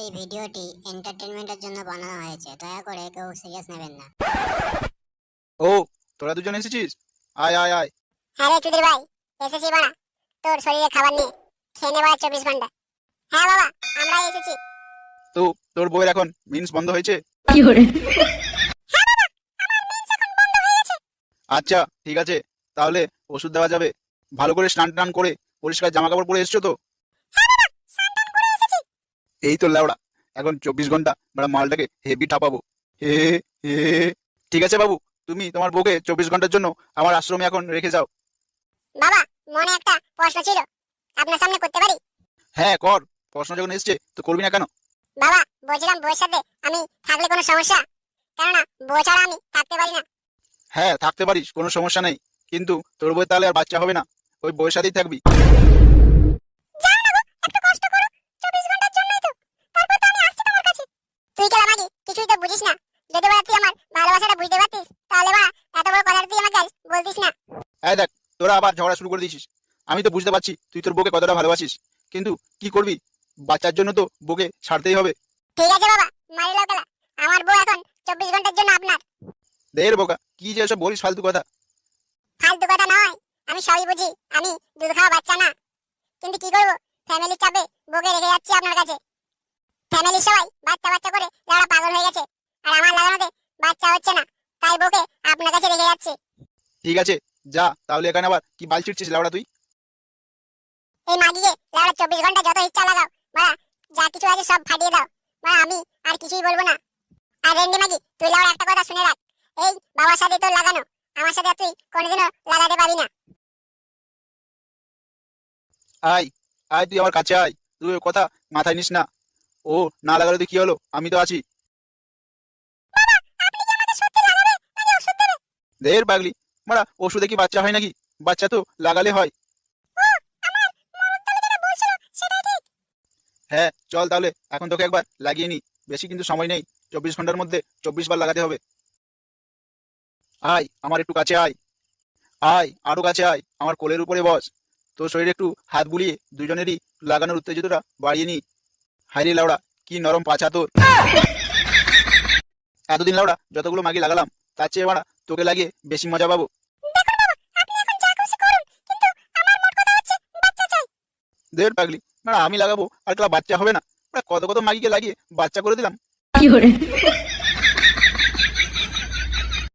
এই ভিডিওটি এন্টারটেনমেন্টের জন্য বানানো হয়েছে দয়া করে কেউ সিরিয়াস নেবেন না। ও তোরা দুজন এসেছিস? আয় আয় আয়। হ্যাঁ রে চুদির ভাই এসেছি বাড়া। তোর শরীরে খাবার নিয়ে খেয়ে নেব আর চব্বিশ ঘণ্টা। হ্যাঁ বাবা আমরা এসেছি। তো তোর বইয়ের এখন মিন্স বন্ধ হয়েছে? কি করে? আচ্ছা ঠিক আছে তাহলে ওষুধ দেওয়া যাবে। ভালো করে স্নান টান করে পরিষ্কার জামা কাপড় পরে এসছো তো? এই তো লেওড়া এখন চব্বিশ ঘণ্টা আমরা মালটাকে হেভি ঠাপাবো। হে হে ঠিক আছে বাবু তুমি তোমার বউকে চব্বিশ ঘণ্টার জন্য আমার আশ্রমে এখন রেখে যাও। বাবা মনে একটা প্রশ্ন ছিল। আপনার সামনে করতে পারি? হ্যাঁ কর। প্রশ্ন যখন এসছে তো করবি না কেন? বাবা বলছিলাম বউয়ের সাথে আমি থাকলে কোনো সমস্যা। কেননা বউ ছাড়া আমি থাকতে পারি না। হ্যাঁ থাকতে পারিস কোনো সমস্যা নেই। কিন্তু তোর বই তাহলে আর বাচ্চা হবে না। ওই বউয়ের সাথেই থাকবি। তোরা আবার ঝগড়া শুরু করে দিয়েছিস। আমি তো বুঝতে পারছি তুই তোর বউকে কতটা ভালোবাসিস। কিন্তু কি করবি? বাচ্চার জন্য তো বউকে ছাড়তেই হবে। ঠিক আছে বাবা আমার বউ এখন চব্বিশ ঘণ্টার জন্য আপনার। দের বোকা কি যে এসব বলিস ফালতু কথা। ফালতু কথা নয় আমি সবই বুঝি আমি দুধ খাওয়া বাচ্চা না। কিন্তু কি করব? ফ্যামিলির চাপে বউকে রেখে যাচ্ছি আপনার কাছে। ফ্যামিলির সবাই বাচ্চা বাচ্চা করে যারা পাগল হয়ে গেছে আর আমার লাগানোতে বাচ্চা হচ্ছে না তাই বউকে আপনার কাছে রেখে যাচ্ছি। ঠিক আছে যা তাহলে এখানে আবার কি বাল ছিটছিস লাউড়া তুই? এই মাগিকে লাউড়া চব্বিশ ঘণ্টা যত ইচ্ছা লাগাও। বা যা কিছু আছে সব ফাটিয়ে দাও। বা আমি আর কিছুই বলব না। আর রেন্ডি মাগি তুই লাউড়া একটা কথা শুনে রাখ। এই বাবার সাথে তোর লাগানো। আমার সাথে তুই কোনোদিনও লাগাতে পারবি না। আয় আয় তুই আমার কাছে আয়। তুই ওর কথা মাথায় নিস না। ও না লাগালে তুই কি হলো? আমি তো আছি। দের পাগলি মারা ওষুধে কি বাচ্চা হয় নাকি? বাচ্চা তো লাগালে হয়। হ্যাঁ চল তাহলে এখন তোকে একবার লাগিয়ে নি। বেশি কিন্তু সময় নেই। চব্বিশ ঘণ্টার মধ্যে চব্বিশ বার লাগাতে হবে। আয় আমার একটু কাছে আয়। আয় আরও কাছে আয়। আমার কোলের উপরে বস। তোর শরীরে একটু হাত বুলিয়ে দুজনেরই লাগানোর উত্তেজিতটা বাড়িয়ে নি। হাইরে লাউড়া কি নরম পাছা তোর। এতদিন লাউড়া যতগুলো মাগি লাগালাম তার চেয়ে মারা তোকে লাগিয়ে বেশি মজা পাবো। দের পাগলি না আমি লাগাবো আর কেলা বাচ্চা হবে না। কত কত মাগিকে লাগিয়ে বাচ্চা করে দিলাম।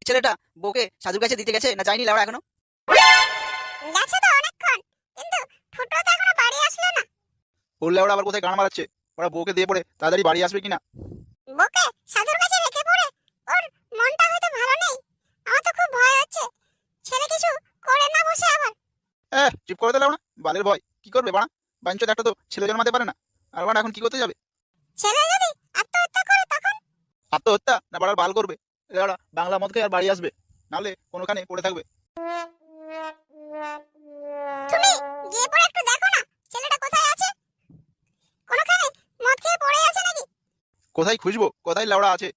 ছেলেটা বউকে সাধুর কাছে দিতে গেছে না যায়নি লাউড়া এখনও? গেছে তো অনেকক্ষণ কিন্তু ফুটো তো এখনও বাড়ি আসলো না। ওর লাউড়া আবার কোথায় গান মারাচ্ছে ওরা বউকে দিয়ে পড়ে তাড়াতাড়ি বাড়ি আসবে কিনা বকে সাধুর কাছে রেখে পড়ে ওর মনটা হয়তো ভালো নেই আমার তো খুব ভয় হচ্ছে ছেলে কিছু করে না বসে আবার হ্যাঁ চুপ করে দিলাম না বালের ভয়। কি করবে বাড়া? বাঞ্চত একটা তো ছেলে জন্মাতে পারে না। আর বাড়া এখন কি করতে যাবে? ছেলে যদি আত্মহত্যা করে তখন? আত্মহত্যা? না বাড়ার বাল করবে। এরা বাংলা মদ খেয়ে আর বাড়ি আসবে। নাহলে কোনোখানে পড়ে থাকবে। তুমি গিয়ে পড়ে একটু দেখো না ছেলেটা কোথায় আছে? কোনখানে মদ খেয়ে পড়ে আছে নাকি? কোথায় খুঁজবো? কোথায় লাউড়া আছে?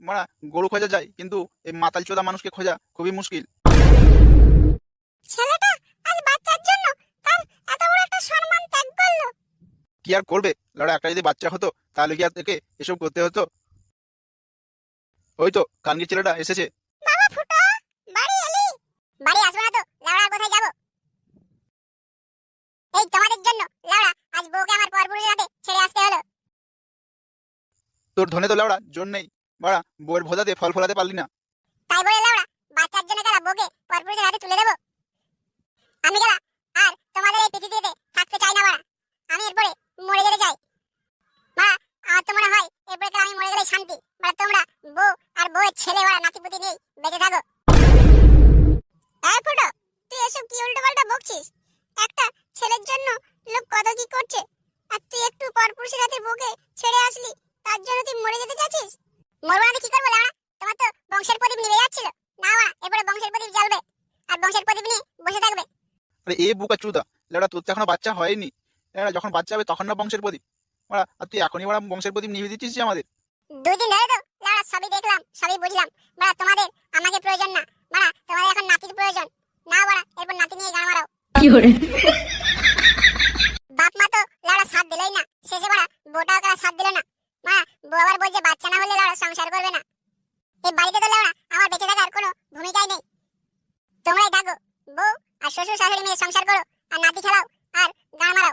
মারা গরু খোঁজা যায় কিন্তু এই মাতাল চোদা মানুষকে খোঁজা খুবই মুশকিল। কি আর করবে? লাউড়া একটা যদি বাচ্চা হতো তাহলে কি আর থেকে এসব করতে হতো? ওই তো কানগি ছেলেটা এসেছে। বাবা ফুটো! বাড়ি এলি? বাড়ি আসব না তো লাউড়া কোথায় যাব? এই তোমাদের জন্য লাউড়া আজ বউকে আমার পরপুরুষের হাতে ছেড়ে আসতে হলো। তোর ধনে তো লাউড়া জোর নেই। বাড়া বউয়ের ফল ফলাতে পারলি না। তাই বলে লাউড়া বাচ্চার জন্য বউকে পরপুরুষের হাতে তুলে দেবো। আমি আর তোমাদের এই পৃথিবীতে থাকতে চাই না বাড়া। আমি এরপরে মরে যেতে চাই। মা আমার তো মনে হয় এরপরে আমি মরে গেলে শান্তি। বাড়া তোমরা বউ আর বউয়ের ছেলে বাড়া নাতিপুতি নেই বেঁচে থাকো। ফুটো, তুই এসব কি উল্টো পাল্টা বকছিস? একটা ছেলের জন্য লোক কত কি করছে? আর তুই একটু পরপুরুষের হাতে ছেড়ে আসলি, তার জন্য তুই মরে যেতে চাচ্ছিস? মরবো না কি করব লাউড়া তোমার তো বংশের প্রদীপ নিভে যাচ্ছিল। না বাড়া এরপরে বংশের প্রদীপ জ্বলবে। আর বংশের প্রদীপ নিয়ে বসে থাকবে। আরে, এ বুকা চুদা। লাউড়া তোর তো এখনও বাচ্চা হয়নি। লাউড়া যখন বাচ্চা হবে তখন না বংশের প্রদীপ। মারা আর তুই এখনই মারা বংশের প্রদীপ নিভে দিচ্ছিস যে আমাদের? দুদিন ধরে তো লাউড়া সবই দেখলাম সবই বুঝলাম। বাড়া তোমাদের আমাকে প্রয়োজন না। বাড়া তোমাদের এখন নাতির প্রয়োজন। না বাড়া এরপর নাতি নিয়ে গান মারাও বাপ মা তো লাউড়া সাথ দিলই না। শেষে বাড়া বোটাও কারা সাথ দিল না। আবার বলছে বাচ্চা না হলে লাউড়া সংসার করবে না। এই বাড়িতে তো লাউড়া আমার বেঁচে থাকার কোনো ভূমিকাই নেই। তোমরাই থাকো বউ আর শ্বশুর শাশুড়ি মিলে সংসার করো আর নাতি খেলাও আর গান মারাও